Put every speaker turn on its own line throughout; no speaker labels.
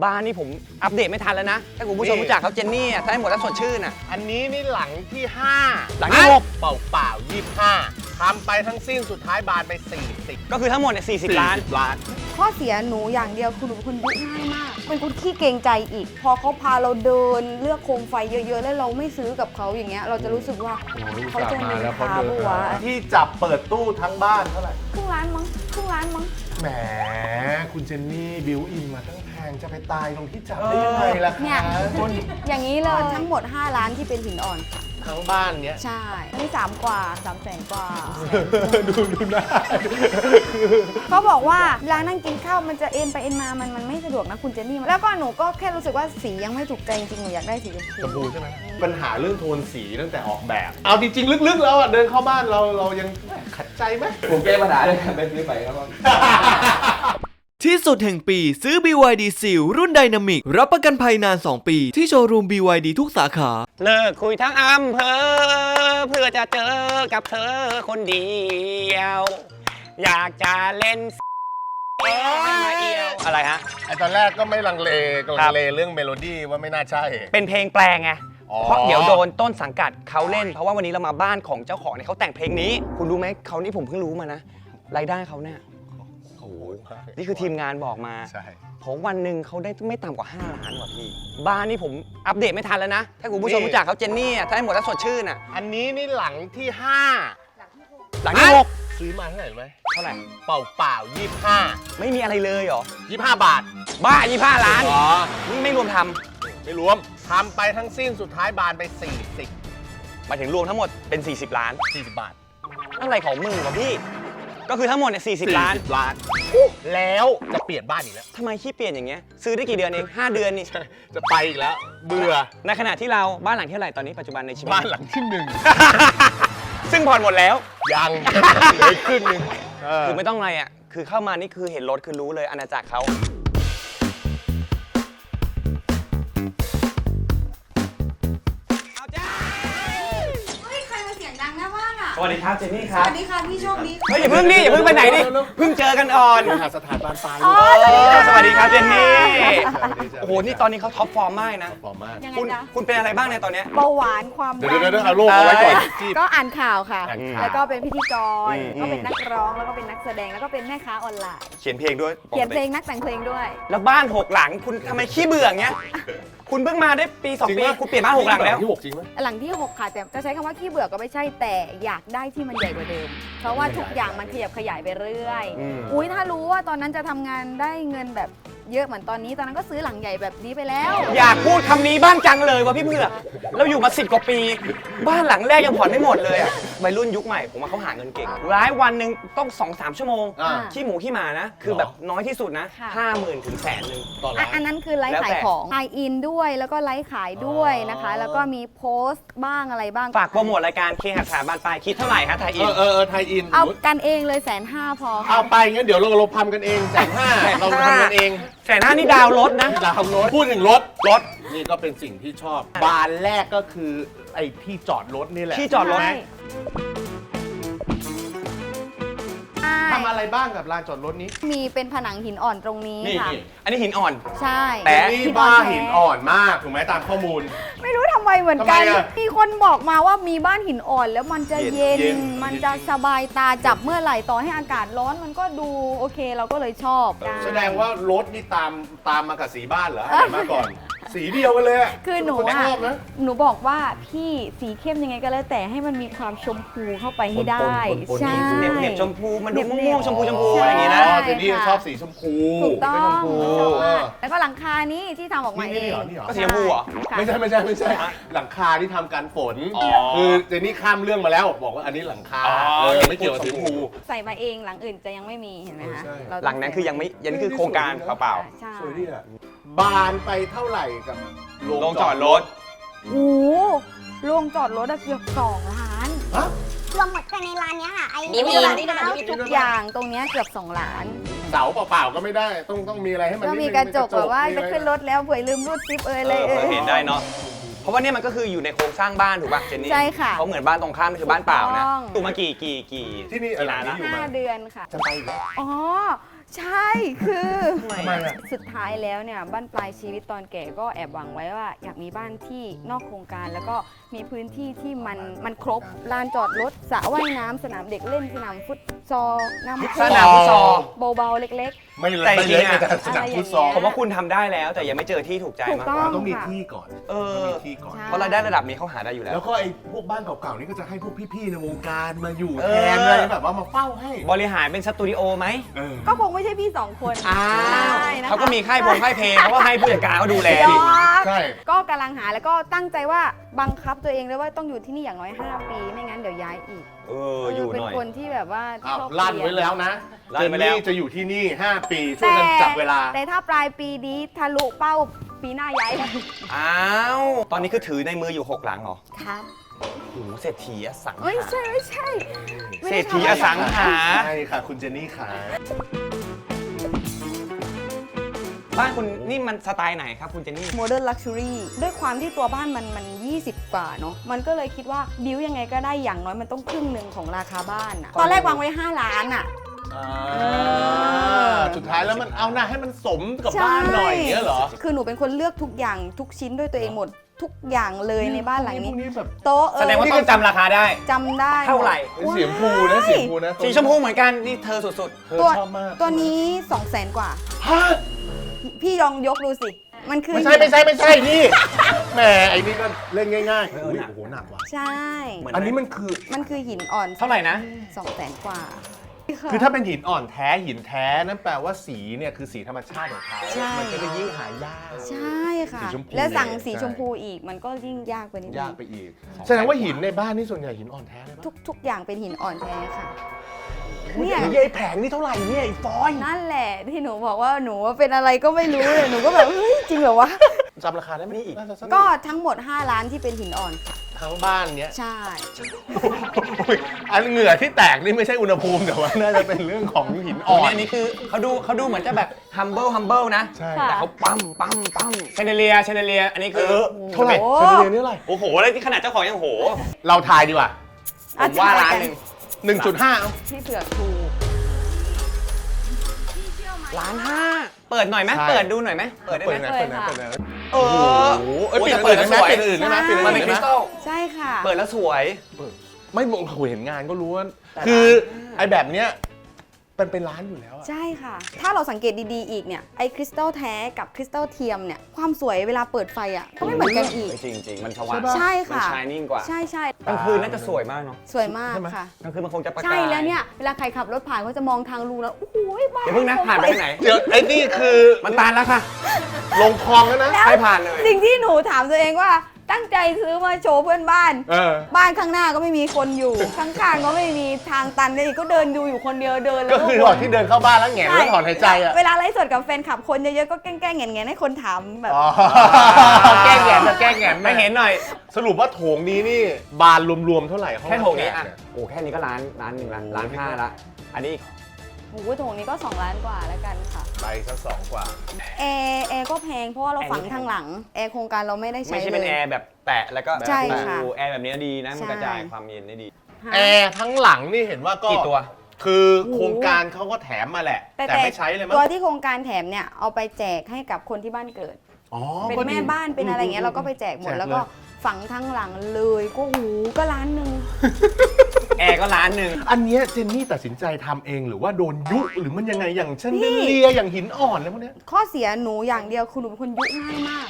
บ้านนี่ผมอัปเดตไม่ทันแล้วนะ ถ้าคุณผู้ชม
นี่
รู้จักเขาเจนนี่อะถ้าให้หมดแล้วสดชื่นอะ
อันนี้นี่หลังที่ 5
หลังที่หก
เปล่าเปล่าๆยี่ห้าทำไปทั้งสิ้นสุดท้ายบานไป 40
ก็คือทั้งหมดเนี่ย40ล้าน
40ล้าน
ข้อเสียหนูอย่างเดียวคือหนูเป็นคนยุง่ายมาก เป็นคนขี้เกรงใจอีก พอเขาพาเราเดินเลือกโคมไฟเยอะๆ แล้วเราไม่ซื้อกับเขาอย่างเงี้ย เราจะรู้สึกว่าเขาจะนินทาปะวะ
ที่จับเปิดตู้ทั้งบ้านเท่าไหร่
ครึ่งล้านมั้งครึ่งล้านมั้ง
แหมคุณเจนนี่บิวอินมาตั้งแพงจะไปตายตรงที่จับได้ยังไงล่ะ
เนี่ย
คะ
อย่างนี้เลยทั้งหมด5ล้านที่เป็นหินอ่อนค่ะ
ทั้งบ้านเนี้ย
ใช่ นี่สามกว่าสามแสนกว่า
ดูดูหน้า
เขาบอกว่าเวลานั่งกินข้าวมันจะเอ็นไปเอ็นมามันมันไม่สะดวกนะคุณเจนนี่ แล้วก็หนูก็แค่รู้สึกว่าสียังไม่ถูกใจจริงๆหนูอยากได้สีชม
ชม
พู
พูใช่ไหมปัญหาเรื่องโทนสีตั้งแต่ออกแบบ เอาจริงๆลึกๆแล้วอะเดินเข้าบ้านเราเรายังขัดใจไหม
ผมแก้ปัญหาด้วยการไปซื้อใหม่ครับผม
ที่สุดแห่งปีซื้อ BYD Seal รุ่นไดนามิกรับประกันภัยนาน 2 ปี ที่โชว์รูม BYD ทุกสาขา
เลิกคุยทั้งอำเภอ เพื่อจะเจอกับเธอคนเดียว อยากจะเล่นเอ้ยมาเอียวอะไรฮะ
ไอตอนแรกก็ไม่ลังเลก็
ครั
ลั
บ
งเลเรื่องเมโลดี้ว่าไม่น่าใช่
เป็นเพลงแปลงไง
อ๋อ
เพราะเดี๋ยวโดนต้นสังกัดเขาเล่น เพราะว่าวันนี้เรามาบ้านของเจ้าของเนี่ยเขาแต่งเพลงนี้ คุณรู้ไหมเขานี่ผมเพิ่งรู้มานะ รายได้เขาเนี่ย
โอ้โห
นี่คือทีมงานบอกมา
ใช่
ผมวันหนึ่งเขาได้ไม่ต่ำกว่า 5 ล้านว่ะพี่ บ้านนี่ผมอัปเดตไม่ทันแล้วนะ ถ้าคุณผู้ชมรู้จักเขาเจนนี่อะถ้าให้หมดแล้วสดชื่นอะ
อันนี้นี่หลังที่
หลังที่หก
5 ซื้อมาเท่าไหร่รู้ไหม
เท่าไหร่
เปล่าเปล่ายี่ห้า
ไม่มีอะไรเลยเหรอ
ยี่ห้าบาท
บ้ายี่ห้าล้าน
อ๋อ
นี่ไม่รวมทำ
ไม่รวมทำไปทั้งสิ้นสุดท้ายบานไป 40
หมายถึงรวมทั้งหมดเป็น 40 ล้าน
40 บาท
อะไรของมึงวะพี่ ก็คือทั้งหมดเนี่ย40ล้าน
40ล้าน แล้วจะเปลี่ยนบ้านอีกแล้ว
ทำไมขี้เปลี่ยนอย่างเงี้ยซื้อได้กี่เดือนเอง5เดือนนี่
จะไปอีกแล้ว เบื่อ
ในขณะที่เราบ้านหลังที่เท่าไหร่ตอนนี้ปัจจุบันในชีวิต
บ้านหลังที่หนึ่ง
ซึ่งผ่อนหมดแล้ว
ยังเหลือครึ่งหนึงเออ
คือไม่ต้องอะไรอะ คือเข้ามานี่คือเห็นรถคือรู้เลยอาณาจักรเขาเอา วัสดีครับเจนนี่ค
ส
รับ
วัสดีค่ะพี่โชคดี
เฮ้ยอย่าเพิ่งดิอย่าเพิ่งไปไหนดิเพิ่งเจอกันอ่อน
หาสถานบ้านปลาย
อ๋อ
เออสวัสดีครับเจนนี่
สวัสดีจ้ะ
โอ้โหนี่ตอนนี้เขาท็อปฟอร์มมากนะ
ปลอมมาก
ยังไง
คุณ
จ๊ะ
คุณเป็นอะไรบ้างเนี่ยตอนเนี้ย
เบาหวานความ
เดี๋ยว
ดัน
เดี๋ยวเดี๋ยวเอาโลกเอาไว้ก่อนจีบ
ก็อ่านข่าวค่ะ
อ่านข่าว
แล้วก็เป็นพิธีกร
อืม
ก็เป็นนักร้อง แล้วก็เป็นนักแสดง แล้วก็เป็นแม่ค้าออนไลน์
เขียนเพลงด้วย
เขียนเพลงนักแต่งเพลงด้วย
แล้วบ้านหกหลังคุณทำไมขี้เบื่ออย่างเงี้ย คุณเพิ่งมาได้ปีสอง
จริง
ปี
ปะ
คุณเปลี่ยนบ้านหกหลังแล้ว
ที่หกจริงไหม
หลังที่ 6 ค่ะ แต่จะใช้คำว่าขี้เบื่อก็ไม่ใช่แต่อยากได้ที่มันใหญ่กว่าเดิม เพราะว่าทุกอย่างมันขยับขยายไปเรื่อย
อืม
อุ้ยถ้ารู้ว่าตอนนั้นจะทำงานได้เงินแบบ เยอะเหมือนตอนนี้ ตอนนั้นก็ซื้อหลังใหญ่แบบนี้ไปแล้ว
อยากพูดคำนี้บ้างจังเลยวะพี่เผือกเราอยู่มาสิบกว่าปี บ้านหลังแรกยังผ่อนไม่หมดเลยอะวัยรุ่นยุคใหม่ผมว่าเขาหาเงินเก่งร้ายวันหนึ่งต้องสองสามชั่วโมง
อ่า
ขี้หมูขี้หมานะ คือแบบน้อยที่สุดนะ
ค่ะ
ห้าหมื่นถึงแสนหนึ่ง
ต่อ
อะ
ร้าน
อันนั้นคือไลฟ์
แล้วแต่
ขายของไทยอินด้วยแล้วก็ไลฟ์ขายด้วยนะคะ
อ๋อ
แล้วก็มีโพสต์บ้างอะไรบ้าง
ฝากโปรโมทรายการเคหัสถาบานปลายคิดเท่าไหร่ฮะไทย
เอ
อิน
อเออเออไทยอิน
เอากันเองเลยแสนห้าพอค่ะ
เอาไปงั้นเดี๋ยวเราเราทำกันเองแสนห้าเราทำกันเอง
แสนห้านี่ดาวน์รถนะ
ดาวน์รถพูดถึงรถ
รถ
นี่ก็เป็นสิ่งที่ชอบ บานแรกก็คือไอ้ที่จอดรถนี่แหละ
ที่จอดรถ
ใช่ำ
อะไรบ้างกับลานจอดรถนี้
มีเป็นผนังหินอ่อนตรงนี้
นี่
ค่ะ
นี่
อันนี้หินอ่อน
ใช่
แต่
นี่
หินอ่
บ้า
อนแท้
หินอ่อนมากถูกไหมตามข้อมูล
ไม่รู้ทำไมเหมือนกัน
ทำไมอะ
มีคนบอกมาว่ามีบ้านหินอ่อนแล้วมันจะ
เย็
เย็
น
น
เย็น
มันจะสบายตาจับเมื่อไหร่ต่อให้อากาศร้อนมันก็ดูโอเคเราก็เลยชอบ
แสดงว่ารถนี่ตามตามมากับสีบ้านเหรออะไรมาก่อน สีเดียวกันเลยะ
คือหนู
คน
อะ
ชอบนะ
หนูบอกว่าพี่สีเข้มยังไงก็แล้วแต่ให้มันมีความชมพูเข้าไปให้ได้
ปนๆ
ใช่
เหน็บเหน็บชมพูมันดู
เหน็บๆ
ม่วงๆชมพูชมพู
ใช่
อะไรอย่างงี้นะ
อ๋อเจนนี่ชอบสีชมพู
ถูกต้อง
เป็นชมพู
ชอบ
เอ
มาก
อ
แล้วก็หลังคานี้ที่ทำออกมา
นี่
เอ
นี่
ง
เหรอนี่เหรอ
ก็สีชมพูเหรอ
ค่ะ
ไม่ใช่ไม่ใช่ไม่ใช่ หลังคาที่ทำการฝน
อ๋อ
คือเจนนี่ข้ามเรื่องมาแล้ว บอกว่าอันนี้หลังคา
อ๋อ
เออไม่เกี่ยวกับสีชมพู
ใส่มาเองหลังอื่นจะยังไม่มีเห็นไหมคะ
เออใช่
เราต้
หลังนั้นคือยังไม่ยังคือโครงการเปล่า
ใช่
สวยดีอะ บานไปเท่าไหร่กับ
ๆลงจอดรถ
โอ้โหโรงจอดรถอะเกือบสองล้าน
ฮะ
รวมหมดภายในร้านเนี้ยค่ะไอ้
นี่มี
ร้าน
นี่
เท้า
ทุกอย่างตรงเนี้ยเกือบสองล้าน
เสาเปล่าๆก็ไม่ได้ ต้องต้องมีอะไรให้มัน
ก็มี
นิดนึง
กระจกแบบว่า
มี
จะขึ้นรถแล้วเผื่อลืมรูดซิปเอยเลย
เออ
เอย
เห็นได้เนาะ เพราะว่าเนี่ยมันก็คืออยู่ในโครงสร้างบ้านถูกป่ะเจนนี่
ใช่ค่ะ
เขาเหมือนบ้านตรงข้ามคือบ้านเปล่านะ
ถูกต้อง
ตูมากี่กี่กี่
ที่นี่
กี่
หลั
ล้างน
นี้
ละ
อยู่
ห้า
มา
เดือนค่ะ
จะไปอีกแล้ว
อ๋อ ใช่คือ
ทำไมอะ
สุดท้ายแล้วเนี่ยบ้านปลายชีวิตตอนแก่ก็แอบหวังไว้ว่า อยากมีบ้านที่นอกโครงการ แล้วก็มีพื้นที่ที่มันมันครบลานจอดรถสระว่ายน้ำสนามเด็กเล่นสนามฟุตซอลน้ำพุ
สนามฟุตซอล
เบาๆเล็ก
ไม่เลย
แต่
ไม่
จริ
เล็
ง
ก
ๆอะ
แต่สนามฟุตซอล
ผมว่าคุณทำได้แล้ว แต่ยังไม่เจอที่ถูกใจ
ถูก
มาก
ต้
ก
อง
ว่า
ต้องมี
ค่ะ
ที่ก่อน
เออ
ต้องมีที่ก่อน
ใช่
เพราะรายได้ระดับนี้เขาหาได้อยู่แล้ว
แล้วก็ไอ้พวกบ้านเก่าๆนี่ก็จะให้พวกพี่ๆในวงการมาอยู่
เอ
แท
อ
นอะไรแบบว่ามาเฝ้าให้
บริหารเป็นสตูดิโอไหม
เออ
ๆก็คงไม่ใช่พี่สองคน
อ้าว
ใช่นะคะ
เขาก็มีค่ายพงค่ายเพลงเขาก็ให้ผู้จัดการเขาดูแล
ยอด
ใช่
ก็กำลังหาแล้วก็ตั้งใจว่าบังคับตัวเองเลยว่าต้องอยู่ที่นี่อย่างน้อย 5 ปี ไม่งั้นเดี๋ยวย้ายอีก
เอออยู่
เป็น
หน่อย
คนที่แบบว่า
อ้าว
ชอบ
ลั่น
เรีย
ไว้แล้วนะ
ลั่
เจ
น
น
ไว้แล้ว
นี่จะอยู่ที่นี่ 5 ปีช่วยกันจับเวลา
แต่ถ้าปลายปีนี้ทะลุเป้าปีหน้าย้ายเลย
อ้าว ตอนนี้คือถือในมืออยู่หกหลังเหรอ
ครับ
โอ้โหเศรษฐีอสัง
ไม่
หา
ใช่ไม่ใช่ไม่
เศร
ได้
ษฐีอสังหา
ใช่ค่ะ คุณเจนนี่ขา
บ้านคุณนี่มันสไตล์ไหนครับคุณเจนนี่
โมเดิร์นลักชัวรี่ด้วยความที่ตัวบ้านมันมัน 20 กว่าเนาะมันก็เลยคิดว่าบิวยังไงก็ได้อย่างน้อยมันต้องครึ่งหนึ่งของราคาบ้านอะตอนแรกวางไว้ 5 ล้านอะอ
สุดท้ายแล้วมันเอาหน้าให้มันสมกับบ้านหน่อยอย่างเงี้ยเหรอ
คือหนูเป็นคนเลือกทุกอย่างทุกชิ้นด้วยตัวเองหมดทุกอย่างเลยในบ้านหลัง
พ
นี้
วกนี้แบบ
โต๊ะเอ
แสดงว่าต้องจำราคาได้
จำได้
เท่าไหร่
เป็นสีชมพูนะสีชมพูนะ
สีชมพูเหมือนกันนี่เธอสุด
เธอ
ตัว
ชอบมาก
ตัวนี้ 2 0 0แสนกว่า
ฮะ
พี่ลองยกดูสิ มันคือ
ไม่ใช่ไม่ใช่ไม่ใช่นี่แหมไอ้นี่ก็เล่นง่ายๆอุ๊ยโอ้โหหนักว่ะ
ใช่
ๆเหมือน
อันนี้มันคือ
มันคือหินอ่อน
เท่าไหร่นะ
สองแสนกว่า
คือถ้าเป็นหินอ่อนแท้หินแท้นั่นแปลว่าสีเนี่ยคือสีธรรมชาติของเขา
ใช่
มันก็จะยิ่งหายาก
ใช่ค่ะ
สีชมพู
แล้วสั่งสี
ใช่
ชมพูอีกมันก็ยิ่งยากไปนิดนึ
ยาก
ง
ไปอีกแสดงว่าหินในบ้านนี่ส่วนใหญ่หินอ่อนแท้เลยปะ
ทุกทุกอย่างเป็นหินอ่อนแท้ค่ะ
เนี่
เนี่ยย
ไอ้แผงนี่เท่าไหร่เนี่ยไอ้ฟอย
นั่นแหละที่หนูบอกว่าหนูว่าเป็นอะไรก็ไม่รู้เลยหนูก็แบบเฮ้ยจริงเหรอวะ
จำราคาได้ไหมนี่อีก
ก็ทั้งหมด 5 ล้านที่เป็นหินอ่อนค่ะ
ทั้งบ้านเนี้ย
ใช่
อันเหงื่อที่แตกนี่ไม่ใช่อุณหภูมิแต่ว่าน่าจะเป็นเรื่องของหิน
อ๋
อ่
อ
อน
เนี่ยอันนี้คือเขาดูเขาดูเหมือนจะแบบ humble humble นะ
ใช่
ค่ะ
แต่เขาปั๊มปั๊มปั๊มเชนเดเลียเชนเดเลียอันนี้
เอ
คือ
อเท่าไหร่
โอ้
เฉลี่ยนี่เท่าไหร่
โอ้โห แล้วที่ขนาดเจ้าของยังโห
เราทายดีกว่า
ผมว่าร้านหนึ่ง
1.5เอา
ที่เผือกถูก
ล้านห้าเปิดหน่อยไหม
ใช่
เปิดดูหน่อยไหมเปิดได้
เปิด
ไหม
นะเปิดนะเปิดนะ
เอ
โอ้
อ
โหเอ้ย
โอ้
เปลี่ยน
แต่
อื่นได้ไหม
สวย
เปลี่ยนอื่นได้ไหมเปลี่ยน
มัน
อื่
เป็น
น
คริ
ได้
ส
ไหม
ตัล
ใช่ค่ะ
เปิดแล้วสวย
ไม่มองเขาเห็นงานก็รู้ว่า
แต่
คือ
ร้าน
ไอ้แบบเนี้ย มันเป็นร้านอยู่แล้วอะ
ใช่ค่ะ ถ้าเราสังเกตดีๆอีกเนี่ย ไอ้คริสตัลแท้กับคริสตัลเทียมเนี่ย ความสวยเวลาเปิดไฟอะก็ไม่เหมือนกันอีก
จริงจริงๆมันสว่าง
ใช่
มัน
ค่ะ
ชายนิ่งกว่า
ใช่ใช่
กลางคืนน่าจะสวยมากเนาะ
สวยมากค่ะ
กลางคืนมันคงจะประกาย
ใช่แล้วเนี่ย เวลาใครขับรถผ่านเขาจะมองทางรูแล้วโอ้โหบ้า
เดี๋ยวเพิ่งนะผ่านไปทางไหน
เดี๋ยวไอ้นี่คือ
มันตานแล้วค่ะ
ลงคลองแล้วนะ
แล้ว
ให้ผ่านเลย
สิ่งที่หนูถามตัวเองว่า ตั้งใจซื้อมาโชว์เพื่อนบ้าน
เออ
บ้านข้างหน้าก็ไม่มีคนอยู่ ข้างๆก็ไม่มีทางตันเลยก็เดินดูอยู่คนเดียวเดินแล้
ก็
ว
คือตอนที่เดินเข้าบ้านแล้วแหงนแล้วถอนหายใจอะ
เวลาไลฟ์สดกับแฟนคลับคนเยอะๆก็แกล้งๆแงนๆให้คนถามแบบ
อ๋อ แกล้งแหงนจะแกล้งแหงน
ไม่เห็นหน่อย
สรุปว่าโถงนี้นี่บานรวมๆเท่าไหร่ห้อง
แค่โถงนี้
รับ
อะ
แขกเย
โอ้แค่นี้ก็ล้านล้านหนึ่งละล้านห้าละ อันนี้อีก
โอ้โหโถงนี้ก็ 2 ล้านกว่าแล้วกันค่ะ
ไปสักสองกว่า
แอร์แอร์ก็แพงเพราะว่าเราฝังทางหลัง แอร์โครงการเราไม่ได้ใช้
ไม่ใช่
เล
เป็น
ย
แอร์แบบแตะแล้วก็
ใช่ค่ะ
ดูแอร์แบบนี้ดีนะ มัน
ใช่
กระจายความเย็นได้ดี
ฮะ
แอร์ทั้งหลังนี่เห็นว่าก็
กี่ตัว
คือโครงการเขาก็แถมมาแหละ
แต่
แต่
แต่
ไม่ใช้เลยมั้ง
ตัวที่โครงการแถมเนี่ยเอาไปแจกให้กับคนที่บ้านเกิด
อ๋อ
เป็น
ก็ดี
แม่บ้านเป็นอะไรเงี้ยเราก็ไปแจกหมด
แจก
แล้วก็
เลย
ฝังทั้งหลังเลยก็หูก็ล้านหนึ่ง
แอร์ก็ล้านหนึ่ง
อันเนี้ยเจนนี่ตัดสินใจทำเองหรือว่าโดนยุหรือมันยังไงอย่างเช่นเลียอย่างหินอ่อนแล้วพวกเนี้ย
ข้อเสียหนูอย่างเดียวคือหนูเป็นคนยุง่ายมาก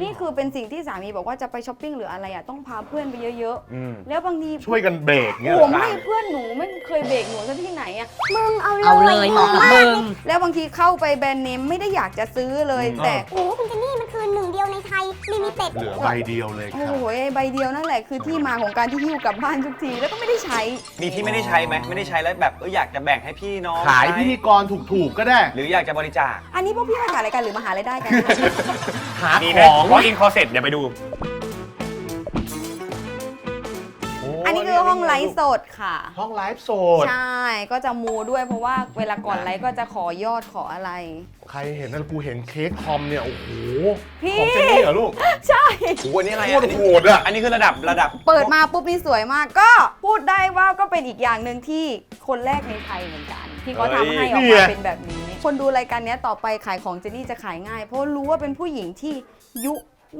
นี่คือเป็นสิ่งที่สามีบอกว่าจะไปช้อปปิ้งหรืออะไรอะต้องพาเพื่อนไปเยอะ
อืม
ๆ แล้วบางที
ช่วยกันเบรกเงี้ย
โอ้
เหรอ
ไม่เพื่อนหนูไม่เคยเบรกหนูซะที่ไหนอะ
มึงเอา
เอาเลยเหมาะกับมึง
แล้วบางทีเข้าไปแบรนด์เนมไม่ได้อยากจะซื้อเลยแต่
โอ้โหคุณเจนนี่มันคือหนึ่งเดียว ในไทยลิมิเต็ด
เหลือใบเดียวเลย
โอ้
ค่ะ
โหใบเดียวนั่นแหละคือที่มาของการที่หิ้วกลับบ้านทุกทีแล้วก็ไม่ได้ใช้
มีที่ไม่ได้ใช้ไหมไม่ได้ใช้แล้วแบบเอออยากจะแบ่งให้พี่น้อง
ขาย
ใช้
พิธีกรถูกๆก็ได้
หรืออยากจะบริจาค
อันนี้พวกพี่มาถ่ายรายการหรือมาหารายได้กัน
หา
มี
ข
ไหม
อง
วอล์กอินคอเซ็ตเดี๋ยวไปดู
อันนี้คือห้องไลฟ์สดค่ะ
ห้องไลฟ์สด
ใช่ ก็จะมูด้วยเพราะว่าเวลาก่อนไลฟ์ก็จะขอยอดขออะไร
ใครเห็นนั่นกูเห็นเค้กคอมเนี่ย โอ้โห
พี่
ของเจนนี่เหรอลูก
ใช่
โอ้โหอันนี้อะไร
โค
อะ
ตร
อันนี้
โหดอะ
อันนี้คือระดับระดับ
เปิดมาปุ๊บนี่สวยมาก ก็พูดได้ว่าก็เป็นอีกอย่างหนึ่งที่คนแรกในไทยเหมือนกัน ที่เขาทำให้ออกมาเป็นแบบนี้ คนดูรายการเนี้ยต่อไปขายของเจนนี่จะขายง่าย เพราะรู้ว่าเป็นผู้หญิงที่ยุ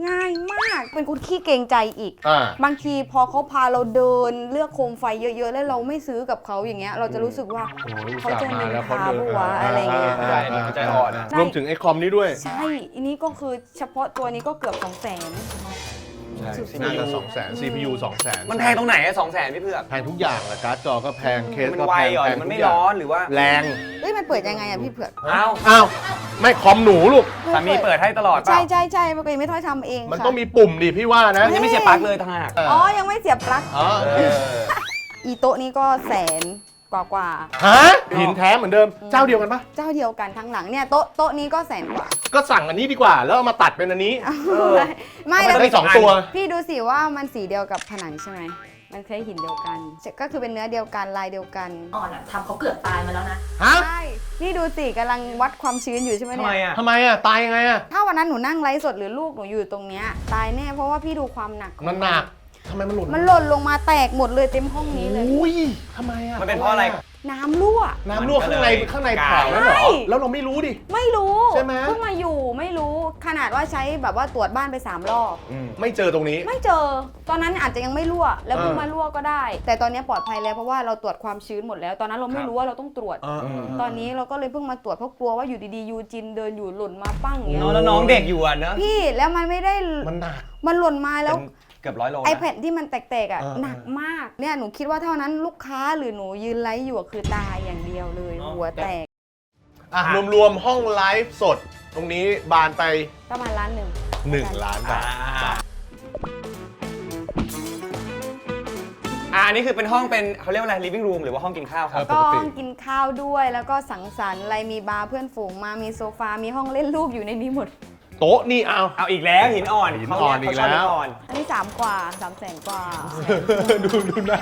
ง่ายมาก เป็นคนขี้เกรงใจอีก
อ่า
บางทีพอเขาพาเราเดินเลือกโคมไฟเยอะๆ แล้วเราไม่ซื้อกับเขาอย่างเงี้ย เราจะรู้สึกว่า
โอ้ย
เขาจะ
อุตส่าห์มาแล้วเขา
นินทา
เดิน
ปะวะอะไรเงี้ยา
ใช่ใจอ่อนนะ
รวมถึงไอ้คอมนี้ด้วย
ใช่ อันนี้ก็คือเฉพาะตัวนี้ก็เกือบสองแสน
ใช่
น่าจะสองแสน CPU สองแสน
มันแพงตรงไหนอะสองแสนพี่เผือก
แพงทุกอย่างแหละการ์ดจอก็แพงเคส
มัน
ก็
ไว
แพง
เหรอ
แพ
หรื
ง
อมัน
ทุ
ไม่
กอย่าง
ร้อนหรือว่า
แรง
เอ้ยมันเปิดยังไงอะพี่เผือก
เอ้า
อ้าวไม่คอมหนูลูก
สามีเปิดให้ตลอดเป
ใช่
ล่า
ใช่ใช่ปกติไม่ท้อยทำเอง
มัน
ค่ะ
ต้องมีปุ่มดิพี่ว่านะ
มันยังไม่เสียบปลั๊กเลยต่างหาก
อ๋อยังไม่เสียบปลั๊ก
อ๋อ
เออ
อีโต๊ะนี้ก็แสน กว่ากว่า
ฮะหินแท้เหมือนเดิมเจ้าเดียวกันปะ
ๆเจ้าเดียวกันทั้งหลังเนี่ยโต๊ะโต๊ะนี้ก็แสนกว่า
ก็สั่งอันนี้ดีกว่า แล้วเอามาตัดเป็นอันนี้
ไม่
มัน
แล้ว
ได้สองตัว
พี่ดูสิว่ามันสีเดียวกับผนังใช่ไหมมันเคยหินเดียวกัน ก็คือเป็นเนื้อเดียวกันลายเดียวกัน
อ่อนอะทำเขาเกือบตายมาแล้วนะ
ฮะ
ใช่นี่ดูสิกำลังวัดความชื้นอยู่ใช่ไหม
ทำ
เนี่
ไม
ย
อะ
ทำไมอะตายยังไงอะ
ถ้าวันนั้นหนูนั่งไลฟ์สดหรือลูกหนูอยู่ตรงเนี้ยตายแน่เพราะว่าพี่ดูความหนักของ
มันหนัก ทำไมมันหล่น
มันหล่นลงมาแตกหมดเลยเต็มห้องนี้เลย
อุ้ยทำไมอะ
มันเป็นเพราะอะไร
น้ำรั่ว
น้ำรั่วข้างในข้างใน
กา
เผายแล้วเหรอ
ใช่
แล้วเราไม่รู้ดิ
ไม่รู้
ใช่ไหม
เพิ่งมาอยู่ไม่รู้ขนาดว่าใช้แบบว่าตรวจบ้านไปสามรอบ
ไม่เจอตรงนี้
ไม่เจอ ตอนนั้นอาจจะยังไม่รั่ว แล้วเพิ่ง
เออ
มารั่วก็ได้ แต่ตอนนี้ปลอดภัยแล้วเพราะว่าเราตรวจความชื้นหมดแล้ว ตอนนั้นเราไม่รู้ว่าเราต้องตรวจ
เออเออ
ตอนนี้เราก็เลยเพิ่งมาตรวจเพราะกลัวว่าอยู่ดีๆยูจินเดินอยู่หล่นมาปั้งอย่างเงี้ย
น้องแล้วน้องเด็กอยู่อะเนอะ
พี่แล้วมันไม่ได้
มันหนัก
มันหล่นมาแล้ว
เป็น เกือบร้อยโลนะ
ไอแผ่นที่มันแตกๆอะ
เออ
หนักมากเนี่ยหนูคิดว่าเท่านั้นลูกค้าหรือหนูยืนไลฟ์อยู่อะคือตายอย่างเดียวเลยหัวแตก
อะรวมๆ ห้องไลฟ์สด ตรงนี้บานไป
ประมาณล้านหนึ่ง
1 ล้านบาท
อ่าอ่าอันนี้คือเป็นห้องเป็นเขาเรียกว่าอะไร living room หรือว่าห้องกินข้าวครับ
ก็กินข้าวด้วยแล้วก็สังสรรค์อะไรมีบาร์เพื่อนฝูงมามีโซฟา มีห้องเล่นรูปอยู่ในนี้หมด
โต๊ะนี่เอา
เอาอีกแล้วหินอ่อน
หินอ่อน
เขา
อีก
ชบ
แล้ว
หินอ่อน
อันนี้สามกว่าสามแสนกว่า
ดูดูหน้า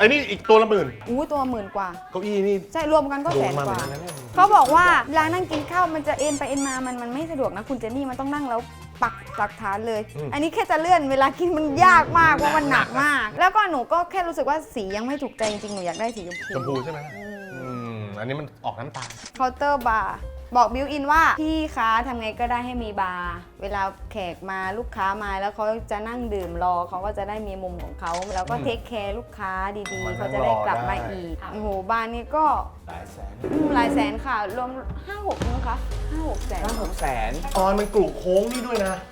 อันนี้อีกตัวละหมื่น
อู้ตัวหมื่นกว่า
เก้าอี้นี่
ใช่รวมกันก็
โด
แส
น
น
มาเห
ก
มือน
ว่า
กันนะเนี่ย
เขาบอกว่าเวลานั่งกินข้าวมันจะเอ็นไปเอ็นมามันมันไม่สะดวกนะคุณเจนนี่มันต้องนั่งแล้วปักหลักฐานเลยอันนี้แค่จะเลื่อนเวลากินมันยากมากเพราะมันหนักมาก แล้วก็หนูก็แค่รู้สึกว่าสียังไม่ถูกใจจริงๆหนูอยากได้สีชมพู
ชมพูใช่ไหม
อืม
อืมอันนี้มันออกน้ำตาล
เคาน์เตอร์บาร์ บอกบิวอินว่าพี่คะทำไงก็ได้ให้มีบาร์เวลาแขกมาลูกค้ามาแล้วเขาจะนั่งดื่มรอเขาก็จะได้มีมุมของเขาแล้วก็เทคแคร์ลูกค้าดี
มานั่ง
ๆเขาจะได้กลับ
รอได้
มาอีกโอ้โหบาร์นี้ก็
หลายแสน
อืมหลายแสนค่ะ รวมห้าหกมั้งคะห้าหกแสน
ห้าหกแสน
ตอนมันกรุโค้งนี่ด้วยนะ
อื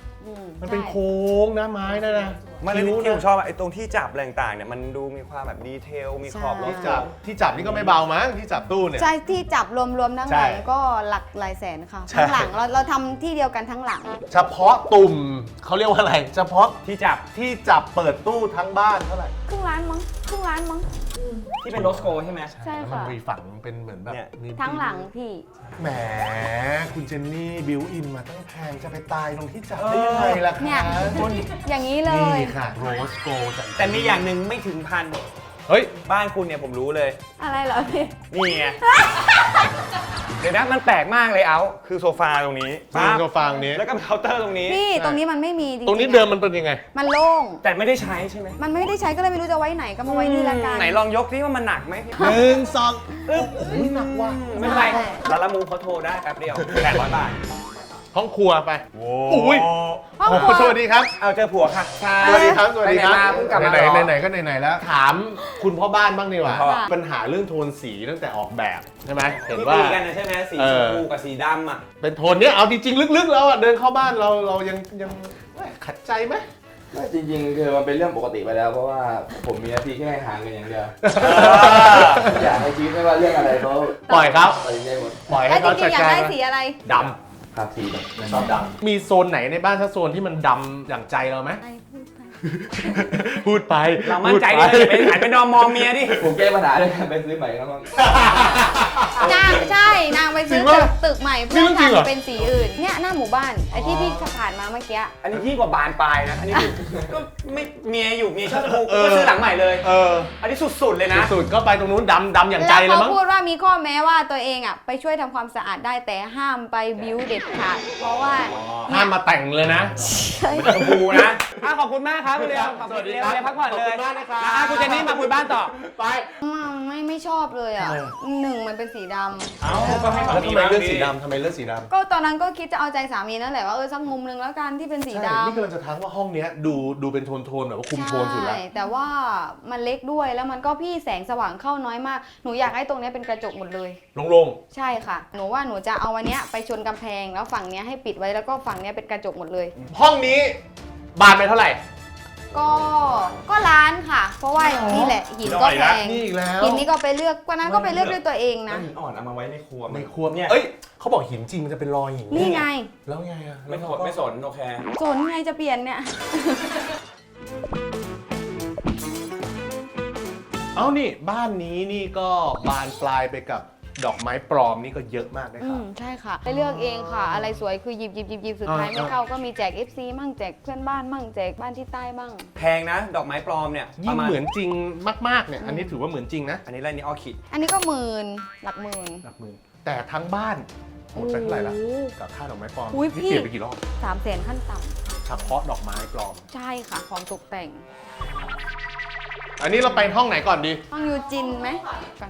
มันเป็น
ใช่
โค้งนะไม้นะนะ
มันเลย
คิ้ว
ที่
นะ
ผมชอบอะไอ้ตรงที่จับอะไรต่างๆเนี่ยมันดูมีความแบบดีเทลมีขอบ
ใช่
รอบ
ที่จับที่จับนี่ก็ไม่เบามั้งที่จับตู้เนี่ย
ใช่ที่จับรวมๆทั้งหลัง
ใช่
ก็หลักหลายแสนค่ะ
ใช่
ทั้งหลังเราเราทำที่เดียวกันทั้งหลัง
เฉพาะตุ่มเขาเรียกว่าอะไร เฉพาะ
ที่จับ
ที่จับเปิดตู้ทั้งบ้านเท่าไหร่
ครึ่งล้านมั้งครึ่งล้านมั้ง
ที่เป็นโลสโกใช่ไหม
ใช่
มัน
ค่ะ
มีฝังเป็นเหมือนแบบ
เนี่ย
มี
ทั้งหลังพี่
แหมคุณเจนนี่บิวอินมาตั้งแพงจะไปตายตรงที่จับได้ยังไงล่ะ
เนี่ย
คะ
อย่างนี้เลย
นี่ค่ะโรสโก
แต่มีอย่างหนึ่งไม่ถึงพัน
เฮ้ย
บ้านคุณเนี่ยผมรู้เลย
อะไรเหรอพี่
นี่ไง เดี๋ยวนะมันแปลกมากเลยเอา คือโซฟาตรงนี้
นี่โซฟาตรงนี้
แล้วก็เป็นเคาน์เตอร์ตรงนี้
พี่ตรงนี้มันไม่มีจริงๆ
ตรงนี้
อะ
เดิมมันเป็นยังไง
มันโล่ง
แต่ไม่ได้ใช้ใช่ไหม
มันไม่ได้ใช้ก็เลยไม่รู้จะไว้ไหนก็มาไว้นี่ละกัน
ไหนลองยกที่ว่ามันหนักไหม
หนึ่งสองอึ๊บโอ้โหหนักว่ะ
ไม่เป็นไรลาลามูเขาโทรได้แป๊บเดียว800บาท
ห้องครัวไปอุ้ย
ห้องครัว
สวัสดีครับ
เอาเจอผัวค่ะ
สวัสดีครับ สวัสดีครับ
ไปไหนมาเพิ่งกลับมา
ไหน
เหรอ
ๆไหนๆก็ไหนๆแล้ว ถามคุณพ่อบ้านบ้างดีกว่า
ค่ะ
ปัญหาเรื่องโทนสีตั้งแต่ออกแบบใช่ไหมเห็น
ที่
ว่า
ตีกันนะใช่ไหมสี
เอ
ช
อ
มพูกับสีดำอะ
เป็นโทนเนี้ยเอาจริงๆลึกๆแล้วอะเดินเข้าบ้านเราเรายังยังแหม่ขัดใจไหม
ก็จริงๆ คือมันเป็นเรื่องปกติไปแล้ว เพราะว่าผมมีหน้าที่แค่หาเงินอย่างเดียวอยากให้ชีวิตไม่ว่าเรื่องอะไรเขา
ปล่อยครับ
ตัดสินใจหมด
ปล่อย
แล้
ให้
วจ
เขา
ริ
จัด
งๆอยาก
การ
ได้
นะ
สีอะไร
ด
ครับสีแบบชอบดำ
มีโซนไหนในบ้านถ้าโซนที่มันดำอย่างใจเราไหม
ไอ้พูดไป
พูดไป
เรามั่นใจ
พู
ดิ
ไป
ไปหันไปนอมมองเมียดิำ
ผมแก้ปัญหาด้วยการไปซื้อใหม่ครับน้อง
นางใช่นางไปซื้อ
จริง
ตึ
ปะ
กตึกใหม่
นี่
เพื่อ
เรื่องจริงเหรอ
ทำเป็นสีอื่นเนี่ยหน้าหมู่บ้านไอ้ที่พี่ผ่านมาเมื่อกี้
อันนี้ยิ่งกว่าบานปลายนะ อันนี้คือก็ไม่เมียอยู่เมียชอบชมพูก็ซื้อหลังใหม่เลย
เออ
อันนี้สุดๆเลยนะ
สุดๆก็ไปตรงนู้นดำดำอย่างใจ
แล้ว
เลย
เขา
มั้ง
พูดว่ามีข้อแม้ว่าตัวเองอะไปช่วยทำความสะอาดได้แต่ห้ามไปบิวเด็ดขาดเพราะว่า
ห้ามมาแต่งเลยนะ
ใช่
ชมพูนะอะขอบคุณมากครับเรียวขอบ
สวั
คุณ
สดี
เรียว
ครับ
เรียวพักผ่อนเลย
ขอบคุณมากนะครับ
อ่คุณเจนนี่มาคุยบ้านต่อ
ไป
อืมไม่ไม่ชอบเลยอะ
เออ
หนึ่งมันเป็นสีดำ
เอ้าก็ให้
แล้วทำไมเลือกสีดำทำไมเลือกสีดำ
ก็ตอนนั้นก็คิดจะเอาใจสามีนั่นแหละว่าเออสักมุมหนึงแล้วกันที่เป็นสี
ใช่
ดำ
นี่กำลังจะทักว่าห้องเนี้ยดูดูเป็นโทนโทนๆแบบว่าคุมโทนสุดละ
ใช่แต่ว่ามันเล็กด้วยแล้วมันก็พี่แสงสว่างเข้าน้อยมาก หนูอยากให้ตรงเนี้ยเป็นกระจกหมดเลย
โลง
ใช่ค่ะ หนูว่าหนูจะเอาวันเนี้ยไปชนกำแพงแล้วฝั่งเนี้ยให้ปิดไว้แล้วก็ฝั่งเนี้ยเป็นกระจกหมดเลย
ๆห้องนี้บานไปเท่าไหร่
ก็ก็ร้านค่ะ เพราะว่านี่แหละหินก็แพง
นี่อีกแล้ว
หินนี้ก็ไปเลือกวันนั้นก็ไปเลือกด้วยตัวเองนะ
หินอ่อนเอามาไว้ในครัว
ในครัว
เนี่ย
เอ้ยเขาบอกหินจริงมันจะเป็นรอยหิน
นี่ไง
แล้วไงอะ
ไม่สนไม่สนโอเค
สนไงจะเปลี่ยนเนี่ย
เอ้านี่บ้านนี้นี่ก็บานปลายไปกับ ดอกไม้ปลอมนี่ก็เยอะมากนะ
อื
ครับ
มใช่ค่ะไปเลือกเองค่ะ อะไรสวยคือหยิบหยิบหยิบหยิบสุดท้าย
อ่า
ไม่เข้าก็มีแจก FC มั่งแจกเพื่อนบ้านมั่งแจกบ้านที่ใต้บ้าง
แพงนะ ดอกไม้ปลอมเนี่ยป
ยิ่
ระ
ง
มาณ
เหมือนจริงมากๆเนี่ย อันนี้ถือว่าเหมือนจริงนะ
อันนี้ไรนี่ออคิด
อันนี้ก็หมื่นหลักหมื่น
หลักหมื่นแต่ทั้งบ้านหมดไปเท่าไหร่ละกับค่าดอกไม้ปลอม
อุ๊ย
นี่
พี่
เปลี่ยนไปกี่รอบ
สามแสนขั้นต่
เฉพาะดอกไม้ปลอมำ
ใช่ค่ะ ของตกแต่ง
อันนี้เราไปห้องไหนก่อนดี
ห้องยูจินไหม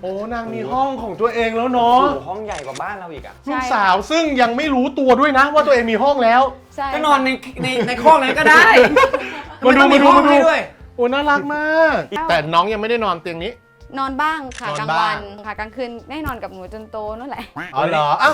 โอ้นางมีห้องของตัวเองแล้วเนาะ
โอ้โหห้องใหญ่กว่าบ้านเราอีกอะ
ลูกสาวซึ่งยังไม่รู้ตัวด้วยนะ ว่าตัวเองมีห้องแล้ว
ใช่
ก็นอนในในในห้องนั้นก็ได้
มาดู
ไต้อง
มาดู
ห้อง
มาดู
ให้ด้วย
โอ้น่ารักมาก แต่น้องยังไม่ได้นอนเตียงนี้
นอนบ้างค่ะ
นอน
กลาง
บ้า
วั
ง
นค่ะกลางคืนได้นอนกับหนูจนโตนั่นแหละ
อ๋อเหรออ้าว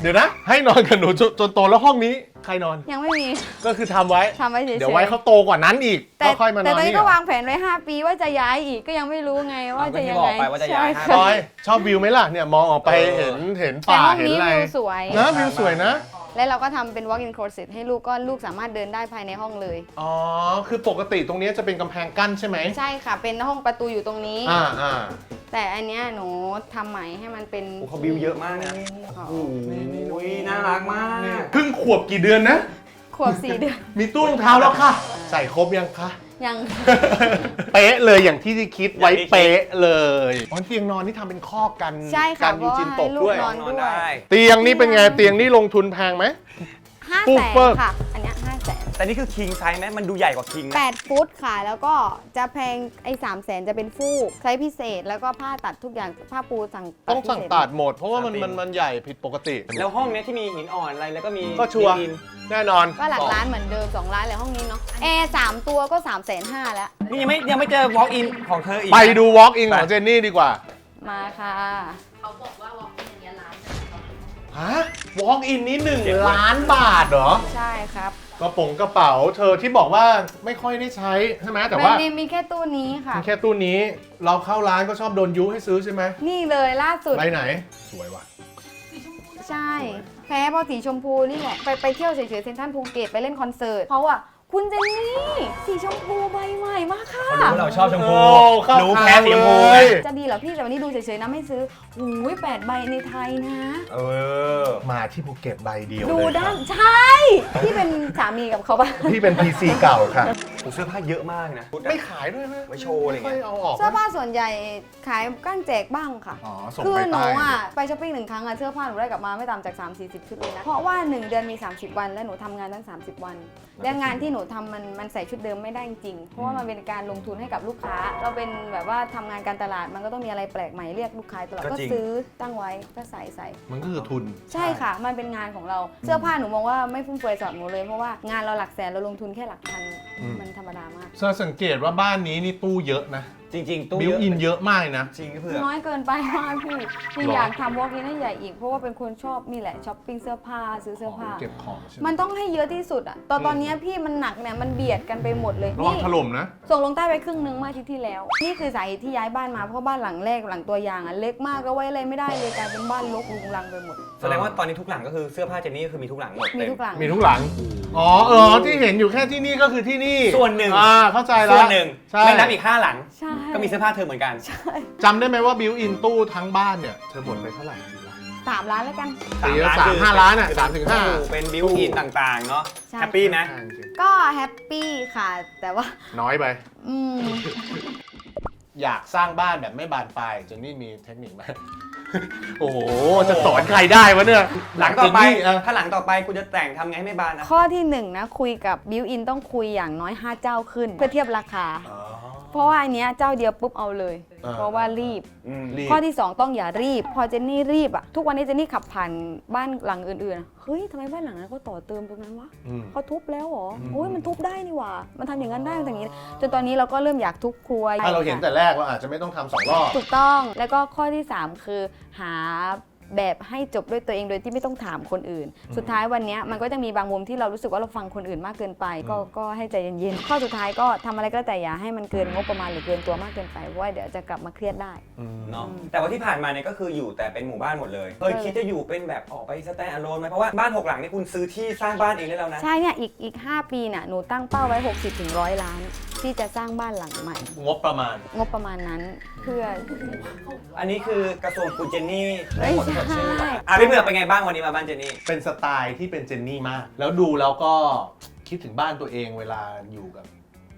เดี๋ยวนะ ให้นอนกับหนูจนจนโตแล้วห้องนี้ใครนอน
ยังไม่มี
ก็คือทำไว้
ทำไว้เฉยๆ
เดี๋ยวไว้เขาโตกว่านั้นอีก
แต่
ก็ค่อยมาน
แต่
อน
ตอน
นี่
นี้ก็วางแผนไว้ 5 ปีว่าจะย้ายอีกก็ยังไม่รู้ไงว่า
เอาก็
จะ
ที่
ยัง
บอก
ไง
ไปว่าจะย้าย
ใช่
ห้า
จ
ค่ะ
อยชอบวิวไหมล่ะเนี่ยมองออกไป
เออ
เห็นเห็น
แต่
ป่า
ห้อง
เห็น
นี้
อะไร
วิวสวย
นะวิวสวยนะ
และเราก็ทำเป็น walk-in closet ให้ลูกก็ลูกสามารถเดินได้ภายในห้องเลย
อ๋อ คือปกติตรงนี้จะเป็นกำแพงกั้นใช่ไหม
ใช่ค่ะ เป็นห้องประตูอยู่ตรงนี้
อ่าอ่า
แต่อันเนี้ยหนูทำใหม่ให้มันเป็น
โอ้เขาบิวเยอะมากนะ
ค่ะ
อุ้ยน่ารักมาก
เพิ่งขวบกี่เดือนนะ
ขวบสี่เดือน
มีตู้รองเท้าแล้วค่ะ ใส่ครบยังคะ
ยัง
เป๊ะเลยอย่างที่คิดไว้
อย่างที่คิด
เป๊ะเลยอ๋อเตียงนอนนี่ทำเป็นคอกกัน
ใช่ค่ะ
กันยูจินตกด้วย
เพราะว่าให้ลูกนอน
นอนได้
เตียงนี่เป็นไงเตียงนี่ลงทุนแพงไหม
ห้า
ปุ๊
แส
บเปิ้ล
นค่ะอันเนี้ยห้า แสน
แต่นี่คือคิงไซส์ไหมมันดูใหญ่กว่าคิงนะ
แปดฟุตค่ะ แล้วก็จะแพงไอ้สามแสนจะเป็นฟูกไซส์พิเศษแล้วก็ผ้าตัดทุกอย่างผ้าปูสั่ง
ต้องสั่ง
พิเศษ
ตัดหมด เพราะว่ามัน
ตัดเอง
มันมันใหญ่ผิดปกติ
แล้วห้องเนี้ยที่มีหินอ่อนอะไรแล้วก็มี
ก็ชัวร์
ดิน
แน่นอน
ก็หลักล้านเหมือนเดิมสองล้านเลยห้องนี้เนาะแอร์สามตัวก็สามแสนห้าแล้ว
นี่ยังไม่ยังไม่เจอ walk in ของเธออีก
ไป
นะ
ดู walk in
ไป
ของเจนนี่ดีกว่า
มาค่ะ
เขาบอกว่าวอล์กอินอย่างเงี้ยร้านหนึ่ง
ฮะ walk in นี้หนึ่งล้านบาทเหรอ
ใช่ครับ
กระโปรงกระเป๋า เธอที่บอกว่าไม่ค่อยได้ใช้ใช่ไหมแต่
แบร
ว่าน
ด์เนมมีแค่ตู้นี้ค่ะ
มีแค่ตู้นี้เราเข้าร้านก็ชอบโดนยุให้ซื้อใช่ไหม
นี่เลยล่าสุด
ใบไหน สวยว่ะ
ใช่ แพ้เพราะสีชมพูนี่แหละไปไปเที่ยวเฉยๆเซนทรัลภูเก็ตไปเล่นคอนเสิร์ตเขาอะ คุณเจนนี่ สีชมพูใบใหม่มากค่ะ
เขารู้ว่าเราชอบชมพู
โอ้เข้า
รู้แพ้สีชมพู
ทาง
ไง
เลย
จะดีเหรอพี่แต่วันนี้ดูเฉยๆนะไม่ซื้อหูยแปดใบในไทยนะ
เออ
มาที่ภูเก็ตใบเดียว
ดู
เลย
ด้า
ค่ะ
นใช่ พี่เป็นสามีกับเขาปะ
ที่เป็น PC เก่าค่ะ
ผมเสื้อผ้าเยอะมากนะ
ไม่ขายด้วยนะ
ไว้โชว์อะไรเงี้ย
ม่ค่อยเอาออก
เสื้อผ้าส่วนใหญ่ขายก้านแจกบ้างค่ะ
อ๋อส่ง
คือ
ไป
หนู
ใต้
อะไปช้อปปิ้งหนึ่งครั้งอะเสื้อผ้าหนูได้กลับมาไม่ต่ำจาก 3 4 0 ชุดเลยนะ เพราะว่า 1 เดือนมี 30 วันและหนูทำงานตั้ง 30 วัน และงานที่หนูทำมันมันใส่ชุดเดิมไม่ได้จริงๆเพราะว่ามันเป็นการลงทุนให้กับลูกค้า เราเป็นแบบว่าทำงานการตลาดมันก็ต้องมีอะไรแปลกใหม่เรียกลูกค้าตลอด
ก็
ก็
จริง
ซื้อตั้งไว้ก็ใส่ใส่
มันก็คือทุน
ใช่ค่ะ มันเป็นงานของเราเสื้อผ้าหนูมองว่าไม่ฟุ่มเฟือยสำหรับหนูเลยเพราะว่างานเราหลักแสนเราลงทุนแค่หลักพัน
อืม
มันธรรมดามาก
เธอสังเกตว่าบ้านนี้นี่ตู้เยอะนะ
จริง ๆ ตู้
บิ
เยวอะ
อินเยอะมากเลยนะ
จริงเพื่อ
น้อยเกินไปมากพี่จริง
หรอ
อยากทำวอล์กอินให้ใหญ่อีก เพราะว่าเป็นคนชอบนี่แหละช้อปปิ้งเสื้อผ้าซื้อเสื้อผ้า
เก็บของใช่ไหม
มันต้องให้เยอะที่สุดอะตอน
อืม
ตอนเนี้ยพี่มันหนักเนี่ยมันเบียดกันไปหมดเลย
ระวัง
นี่
ถล่มนะ
ส่งลงใต้ไปครึ่งนึงเมื่ออาทิตย์ที่แล้ว นี่คือสาเหตุที่ย้ายบ้านมาเพราะบ้านหลังแรกหลังตัวอย่างอะเล็กมากก็ไว้อะไรไม่ได้เลยกลายเป็นบ้านรกรุงรังไปหมด
แสดงว่าตอนนี้ทุกหลังก็คือเสื้อผ้าเจนนี่ก็คือมีทุกหลังหมด
มี
เต็ม
ทุกหลัง
มีทุกหลัง อ๋อเออที่เห็นอยู่แค่ที่นี่ก็คือที่นี่
ส่วนหนึ่ง
อ่าเข้าใจแล้ว
ส่วนหนึ่ง
ใช่
ไม่นับอีกห้าหลัง
ใช่
ก็มีเสื้อผ้าเธอเหมือนกัน
จำได้ไหมว่าบิวอินตู้ทั้งบ้านเนี่ย เธอหมดไปเท่าไหร่
สามล้านแล้วกัน
ปีละสามห้าล้านอะสามถึงห้า
เป็นบิวอินต่างๆ เนาะ
ใช่
แฮปปี้ไหม
ก็แฮปปี้ค่ะ แต่ว่า
น้อยไป
อืม
อยากสร้างบ้านแบบไม่บานปลายเจนนี่มีเทคนิคไหม โอ้โห จะสอนใครได้วะเนี่ย
หลังต่อไป
เจนนี่อะ
ถ้าหลังต่อไปคุณจะแต่งทำไงให้ไม่บานนะ
ข้อที่หนึ่งนะ คุยกับบิวอินต้องคุยอย่างน้อย 5 เจ้าขึ้น เพื่อเทียบราคา
อ๋อ
เพราะว่าอันเนี้ยเจ้าเดียวปุ๊บเอาเลย
อ่า
เพราะว่ารีบ
อืม
รีบ
ข้อที่ 2 ต้องอย่ารีบ พอเจนนี่รีบอะทุกวันนี้เจนนี่ขับผ่านบ้านหลังอื่นๆอะเฮ้ยทำไมบ้านหลังนั้นเขาต่อเติมตรงนั้นวะ
อืม
เขาทุบแล้วเหรอ
อืม
โอ้ยมันทุบได้นี่หว่า มันทำอย่างนั้นได้มันทำอย่างนี้จนตอนนี้เราก็เริ่มอยากทุบครัว
ถ้าเราเห็นแต่แรกเราอาจจะไม่ต้องทำสองรอบ
ถูกต้องแล้วก็ข้อที่ 3 คือหา แบบให้จบด้วยตัวเองโดยที่ไม่ต้องถามคนอื่น สุดท้ายวันเนี้ยมันก็จะมีบางมุมที่เรารู้สึกว่าเราฟังคนอื่นมากเกินไป ก็
อืม
ก็ให้ใจเย็นๆข้อสุดท้ายก็ทำอะไรก็แล้วแต่อย่าให้มันเกินงบประมาณหรือเกินตัวมากเกินไปเพราะว่าเดี๋ยวจะกลับมาเครียดได้
อืม
เนาะแต่ว่าที่ผ่านมาเนี่ยก็คืออยู่แต่เป็นหมู่บ้านหมดเลยเคย
เออ
คิดจะอยู่เป็นแบบออกไปสแตนด์อะโลนไหมเพราะว่าบ้านหกหลังนี่คุณซื้อที่สร้างบ้านเองได้แล้วนะ
ใช่เนี่ยอีกอีก5ปีน่ะหนูตั้งเป้าไว้ 60ถึงร้อยล้าน ที่จะสร้างบ้านหลังใหม่
งบประมาณ
งบประมาณนั้นเพื่อ
อันนี้คือกระทรวงคุณเจนนี่
ไม่
หมดสดชื่อ
ใช่
อะพี่เผือกเป็นไงบ้างวันนี้มาบ้านเจนนี่
เป็นสไตล์ที่เป็นเจนนี่มาก แล้วดูแล้วก็คิดถึงบ้านตัวเองเวลาอยู่กับ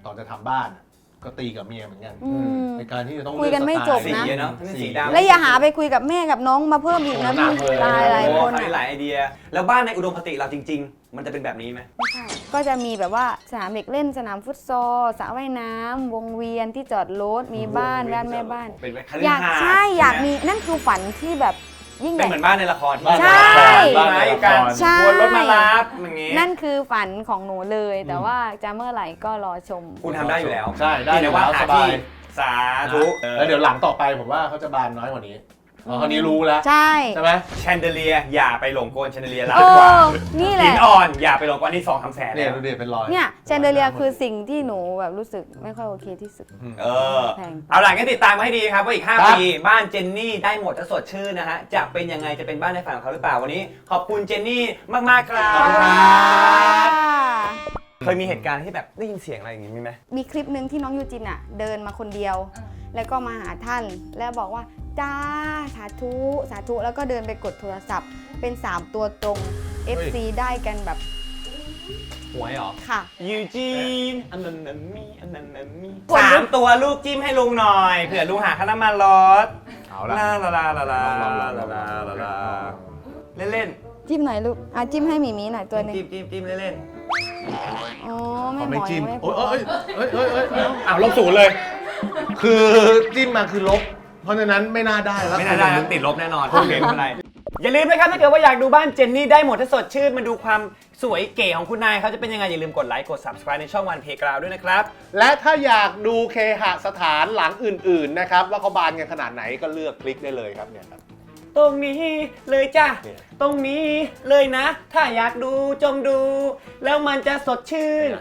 ตอนจะทำบ้านอะ ก็ตีกับเมียเหมือนกัน
อืม
ในการที่จะต้อง
คุยกันไม่จบ
สี
นะ
อะเนาะนั่นสีดำ
แล้วอย่าหาไปคุยกับแม่กับน้องมาเพิ่มอีกนะ
โอ้หนั
พี่
กเลย
ตายหลาย
โอ้
คน
คราวนี้ห
อะ
ลายไอเดีย แล้วบ้านในอุดมคติเราจริง ๆ มันจะเป็นแบบนี้ไหม
ไม่ใช่ก็จะมีแบบว่าสนามเด็กเล่นสนามฟุตซอลสระว่ายน้ำวงเวียนที่จอดรถมีบ้านบ้านแม่บ้าน
เป็นแบบคฤ
อยาก
หาสน์
ใช่อยาก
ไห
มีนั่นคือฝันที่แบบ ยิ่งให
เป็น
ญ่
เหมือนบ้านในละคร
บ้าน
ใช่
บ้าน
ไม้
ในละค
กัน
ร
ใช่
วนรถมารับอย่างงี้
นั่นคือฝันของหนูเลย แต่ว่าจะเมื่อไหร่ก็รอชม
คุณทำได้อยู่แล้ว
ใช่ได้
เพียงแต่ว่า
อยู่แล้ว
หา
สบาย
ที่สาธุ
แล้วเดี๋ยวหลังต่อไปผมว่าเขาจะบานน้อยกว่านี้ เพราะคราวนี้รู้แล้ว
ใช่
ใช่ไหม
แชนเดเลียอย่าไปหลงกลแชนเดเลียล้า
เอน
กว่า
อนี่แห
หิ
ละ
นอ่อนอย่าไปหลงกลอันนี้สองคำแสน
เนี่ย
แล้ว
ดูดิเป็นรอย
เนี่ยแชนเดเลียคือสิ่งที่หนูแบบรู้สึกไม่ค่อยโอเคที่สุด
ม
เออ
แพง
เอาหลังกันติดตามมาให้ดีครับว่าอีก
ครับ
5ปี บ้านเจนนี่ได้หมดถ้าสดชื่นนะฮะ จะเป็นยังไงจะเป็นบ้านในฝันของเขาหรือเปล่าวันนี้ ขอบคุณเจนนี่มากๆครับ เคยมีเหตุการณ์ที่แบบได้ยินเสียงอะไรอย่างงี้มีไหม
มีคลิปหนึ่งที่น้องยูจินอะ เดินมาคนเดียว แล้วก็มาหาท่าน แล้วบอกว่าจ้าสาธุสาธุแล้วก็เดินไปกดโทรศัพท์ เป็น 3 ตัวตรง FC ได้กันแบบ
หวยเหรอ
ค่ะ
ยูจีนอันนั้นนันมีอันนั้นนันมี
คนลุก
สามตัวลูกจิ้มให้ลุงหน่อยเผื่อลุงหาค่าน้ำมันรถ
เอาละ
ลาลาลาลาลา
ลองๆๆๆ
ลาลาลาลาเล่นเล่น
จิ้มหน่อยลูกอะจิ้มให้หมีหมีหน่อย
ๆ
ตัวหนึง
จิ้มจิ้มจิ้มเล่นเล่น
อ๋อ
ข
ไม่
อ
หม
ไม่
อ
จิ้ม
ยังไม่พ
โอ้ย
อ
เอ้ยเอ้ยเอ้ยเอ้ยเอ้ยอ้าวลบศูนย์เลย คือจิ้มมาคือลบ เพราะฉะนั้นไม่น่าได้แล้ว
ไม่น่าได้นะติดลบแน่นอนโอเคไม่เป็นไร อย่าลืมนะครับถ้าเกิดว่าอยากดูบ้านเจนนี่ได้หมดถ้าสดชื่นมาดูความสวยเก๋ของคุณนายเขาจะเป็นยังไงอย่าลืมกดไลค์กด subscribe ในช่องวันเพกราวด้วยนะครับ
และถ้าอยากดูเคหสถานหลังอื่น ๆ นะครับ ว่าเขาบานกันขนาดไหนก็เลือกคลิกได้เลยครับเนี่ยครับ
ตรงนี้เลยจ้ะ
เนี่ย
ตรงนี้เลยนะ ถ้าอยากดูจงดู แล้วมันจะสดชื่น